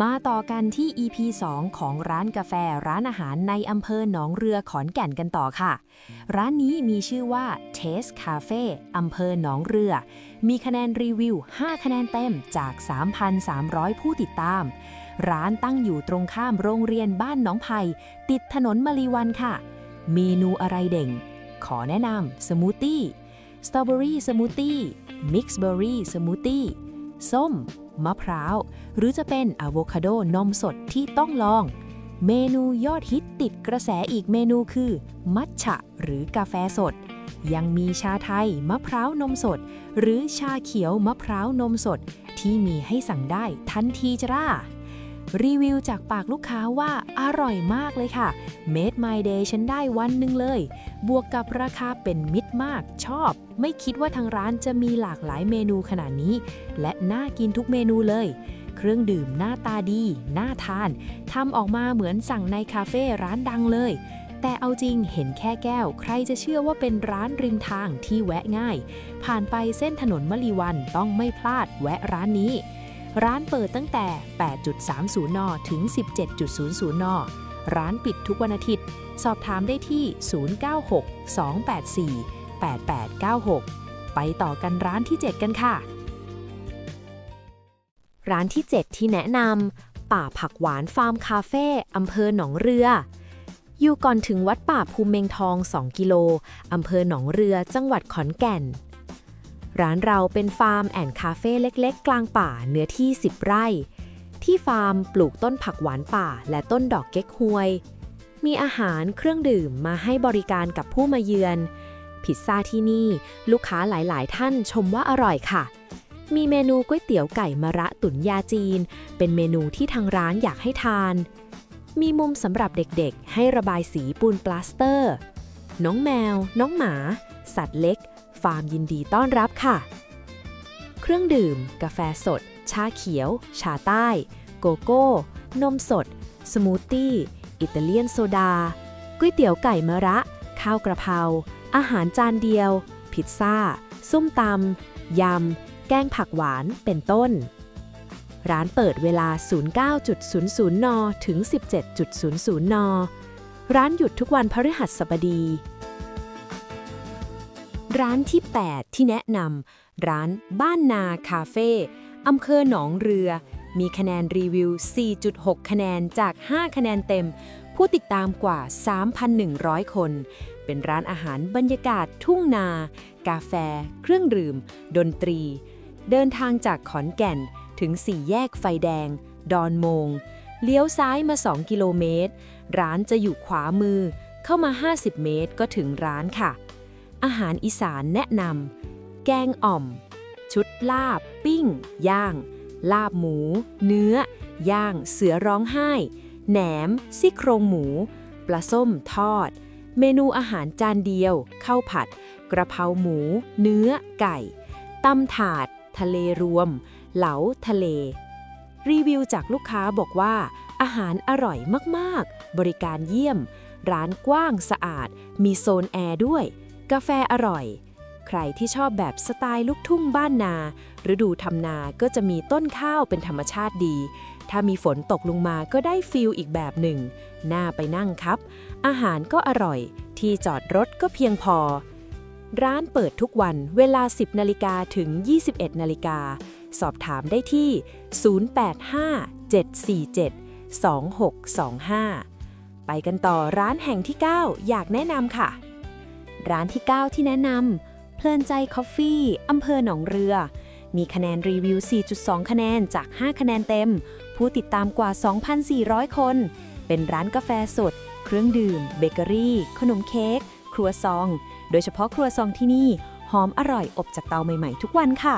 มาต่อกันที่ EP 2 ของร้านกาแฟร้านอาหารในอำเภอหนองเรือขอนแก่นกันต่อค่ะ ร้านนี้มีชื่อว่า Taste Cafe อำเภอหนองเรือ มีคะแนนรีวิว 5 คะแนนเต็มจาก 3,300 ผู้ติดตาม ร้านตั้งอยู่ตรงข้ามโรงเรียนบ้านหนองไผ่ติดถนนมลีวันค่ะ เมนูอะไรเด่ง ขอแนะนำสมูทตี้สตรอเบอรี่สมูทตี้มิกซ์เบอร์รี่สมูทตี้ส้ม มะพร้าว หรือจะเป็นอะโวคาโดนมสดที่ต้องลอง เมนูยอดฮิตติดกระแสอีกเมนูคือ มัทฉะหรือกาแฟสด ยังมีชาไทยมะพร้าวนมสด หรือชาเขียวมะพร้าวนมสด ที่มีให้สั่งได้ทันทีจ้า รีวิวจากปากลูกค้าว่าอร่อยมากเลยค่ะ Made My Day ฉันได้วันหนึ่งเลย บวกกับราคาเป็นมิตรมากชอบ ไม่คิดว่าทางร้านจะมีหลากหลายเมนูขนาดนี้ และน่ากินทุกเมนูเลย เครื่องดื่มหน้าตาดี น่าทานทำออกมาเหมือนสั่งในคาเฟ่ร้านดังเลยแต่เอาจริงเห็นแค่แก้ว ใครจะเชื่อว่าเป็นร้านริมทางที่แวะง่าย ผ่านไปเส้นถนนมะลีวันต้องไม่พลาดแวะร้านนี้ ร้านเปิดตั้งแต่ 8.30 น ถึง 17.00 น ร้านปิดทุกวันอาทิตย์ สอบถามได้ที่ 096 284 8896 ไปต่อกันร้านที่ 7 กันค่ะ ร้านที่ 7 ที่แนะนำป่าผักหวานฟาร์มคาเฟ่อำเภอหนองเรือ อยู่ก่อนถึงวัดป่าภูมเมงทอง 2 กิโลอำเภอหนองเรือ จังหวัดขอนแก่น ร้านเราเป็นฟาร์มแอนคาเฟ่เล็กๆ กลางป่าเนื้อที่ 10 ไร่ ที่ฟาร์มปลูกต้นผักหวานป่า และต้นดอกเก๊กฮวย มีอาหารเครื่องดื่มมาให้บริการกับผู้มาเยือน พิซซ่าที่นี่ลูกค้าหลายๆ ท่านชมว่าอร่อยค่ะ มีเมนูก๋วยเตี๋ยวไก่มะระตุ๋นยาจีน เป็นเมนูที่ทางร้านอยากให้ทาน มีมุมสำหรับเด็กๆ ให้ระบายสีปูนปลาสเตอร์ น้องแมว น้องหมา สัตว์เล็ก ฟาร์มยินดีต้อนรับค่ะ เครื่องดื่ม กาแฟสด ชาเขียว ชาใต้ โกโก้ นมสด สมูทตี้ อิตาเลียนโซดา ก๋วยเตี๋ยวไก่มะระ ข้าวกระเพรา อาหารจานเดียว พิซซ่า ส้มตำ ยำ แกงผักหวาน เป็นต้น ร้านเปิดเวลา 09.00 น ถึง 17.00 น ร้านหยุดทุกวันพฤหัสบดี ร้านที่ 8 ที่แนะนำร้านบ้านนาคาเฟ่อำเภอหนองเรือ มีคะแนนรีวิว 4.6 คะแนนจาก 5 คะแนนเต็ม ผู้ติดตามกว่า 3,100 คน เป็นร้านอาหารบรรยากาศทุ่งนา กาแฟ เครื่องดื่ม ดนตรี เดินทางจากขอนแก่นถึงสี่แยกไฟแดง ดอนโมง เลี้ยวซ้ายมา 2 กิโลเมตร ร้านจะอยู่ขวามือ เข้ามา 50 เมตรก็ถึงร้านค่ะ อาหารอีสานแนะนำแกงอ่อม ชุดลาบ ปิ้ง ย่าง ลาบหมู เนื้อย่างเสือร้องไห้ แหนมซี่โครงหมู ปลาส้มทอด เมนูอาหารจานเดียวข้าวผัด กระเพราหมู เนื้อไก่ตำถาด ทะเลรวม เหลาทะเล รีวิวจากลูกค้าบอกว่า อาหารอร่อยมาก ๆ บริการเยี่ยม ร้านกว้างสะอาด มีโซนแอร์ด้วย กาแฟอร่อย ใครที่ชอบแบบสไตล์ลูกทุ่งบ้านนา ฤดูทำนาก็จะมีต้นข้าวเป็นธรรมชาติดี ถ้ามีฝนตกลงมาก็ได้ฟิลอีกแบบหนึ่ง น่าไปนั่งครับ อาหารก็อร่อย ที่จอดรถก็เพียงพอ ร้านเปิดทุกวันเวลา 10นาฬิกาถึง 21นาฬิกา สอบถามได้ที่ 085-747-2625 ไปกันต่อร้านแห่งที่ 9 อยากแนะนำค่ะ ร้านที่ 9 ที่แนะนำเพลินใจคอฟฟี่อำเภอหนองเรือ มีคะแนนรีวิว 4.2 คะแนนจาก 5 คะแนนเต็ม ผู้ติดตามกว่า 2,400 คน เป็นร้านกาแฟสด เครื่องดื่ม เบเกอรี่ ขนมเค้ก ครัวซอง โดยเฉพาะครัวซองที่นี่ หอมอร่อยอบจากเตาใหม่ๆ ทุกวันค่ะ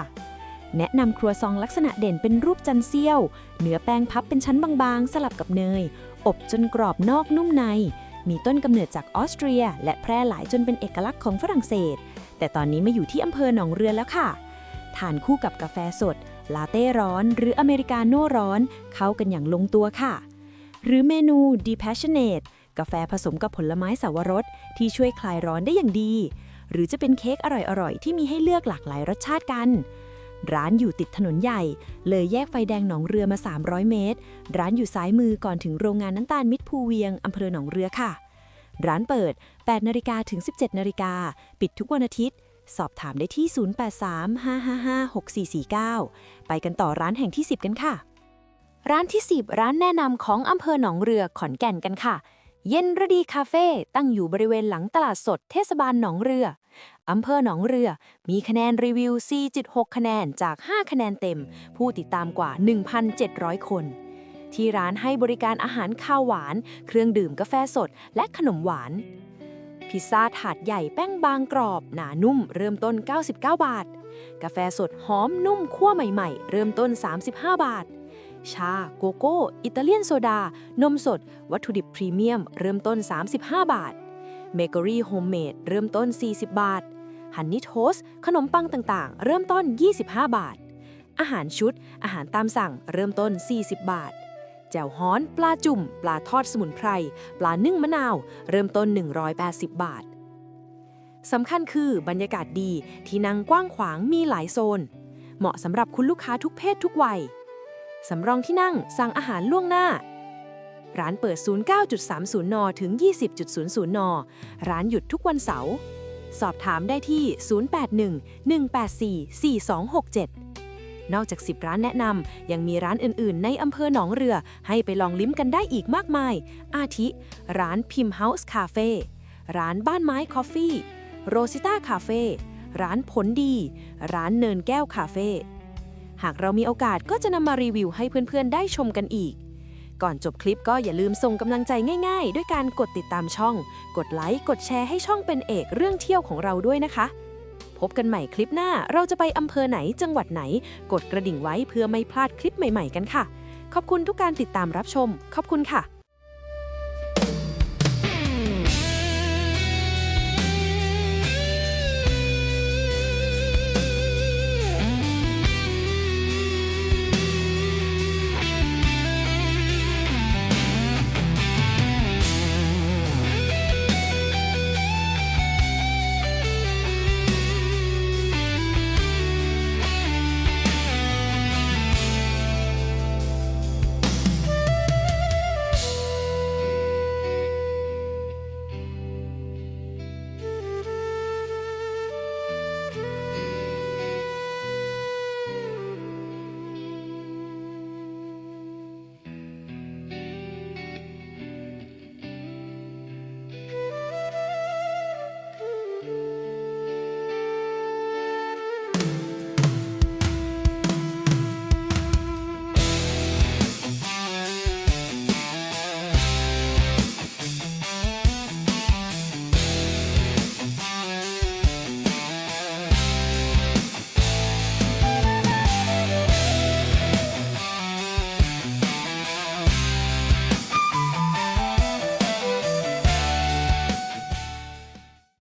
แนะนำครัวซองลักษณะเด่นเป็นรูปจันเซียว เนื้อแป้งพับเป็นชั้นบางๆ สลับกับเนย อบจนกรอบนอกนุ่มใน มีต้นกำเนิดจากออสเตรีย และแพร่หลายจนเป็นเอกลักษณ์ของฝรั่งเศส แต่ตอนนี้มาอยู่ที่อำเภอหนองเรือแล้วค่ะ ทานคู่กับกาแฟสด ลาเต้ร้อน หรืออเมริกาโน่ร้อน เข้ากันอย่างลงตัวค่ะ หรือเมนู Depassionate กาแฟผสมกับผลไม้สาวรสที่ช่วยคลายร้อนได้อย่างดี หรือจะเป็นเค้กอร่อยๆ ที่มีให้เลือกหลากหลายรสชาติกัน ร้านอยู่ติดถนนใหญ่ เลยแยกไฟแดงหนองเรือมา 300 เมตร ร้านอยู่ซ้ายมือก่อนถึงโรงงานน้ำตาลมิตรภูเวียงอำเภอหนองเรือค่ะ ร้านเปิด 8นาฬิกาถึง 17นาฬิกาปิดทุกวันอาทิตย์ สอบถามได้ที่ 0835556449 ไปกันต่อร้านแห่งที่ 10 กันค่ะ ร้านที่ 10 ร้านแนะนำของอำเภอหนองเรือขอนแก่นกันค่ะ เย็นระดีคาเฟ่ตั้งอยู่บริเวณหลังตลาดสดเทศบาลหนองเรือ อำเภอหนองเรือ มีคะแนนรีวิว 4.6 คะแนนจาก 5 คะแนนเต็ม ผู้ติดตามกว่า 1,700 คน ที่ร้านให้บริการอาหารข้าวหวาน เครื่องดื่มกาแฟสด และขนมหวาน พิซซ่าถาดใหญ่แป้งบางกรอบ หนานุ่ม เริ่มต้น 99 บาท กาแฟสดหอมนุ่มคั่วใหม่ ๆ เริ่มต้น 35 บาท ชา โกโก้ อิตาเลียนโซดา นมสด วัตถุดิบพรีเมียม เริ่มต้น 35 บาทเบเกอรี่โฮมเมดเริ่มต้น 40 บาทฮันนี่โทสขนมปังต่างๆ เริ่มต้น 25 บาท อาหารชุด อาหารตามสั่งเริ่มต้น 40 บาท แจ่วฮ้อน ปลาจุ่ม ปลาทอดสมุนไพร ปลานึ่งมะนาว เริ่มต้น 180 บาทสำคัญคือบรรยากาศดีที่นั่งกว้างขวางมีหลายโซน เหมาะสำหรับคุณลูกค้าทุกเพศทุกวัย สำรองที่นั่ง สั่งอาหารล่วงหน้า ร้านเปิด 09.30 น ถึง 20.00 น ร้านหยุดทุกวันเสาร์ สอบถามได้ที่ 081-184-4267 นอกจาก 10 ร้านแนะนำ ยังมีร้านอื่น ๆ ในอำเภอหนองเรือ ให้ไปลองลิ้มกันได้อีกมากมาย อาทิ ร้านพิมพ์เฮาส์คาเฟ่ ร้านบ้านไม้คอฟฟี่ โรซิต้าคาเฟ่ ร้านผลดี ร้านเนินแก้วคาเฟ่ากเรามีโอกาสก็จะนำมารีวิวให้เพื่อนๆ ได้ชมกันอีก ก่อนจบคลิปก็อย่าลืมส่งกำลังใจง่ายๆ ด้วยการกดติดตามช่อง กดไลค์ กดแชร์ให้ช่องเป็นเอกเรื่องเที่ยวของเราด้วยนะคะ พบกันใหม่คลิปหน้าเราจะไปอำเภอไหนจังหวัดไหน กดกระดิ่งไว้เพื่อไม่พลาดคลิปใหม่ๆกันค่ะ ขอบคุณทุกการติดตามรับชม ขอบคุณค่ะ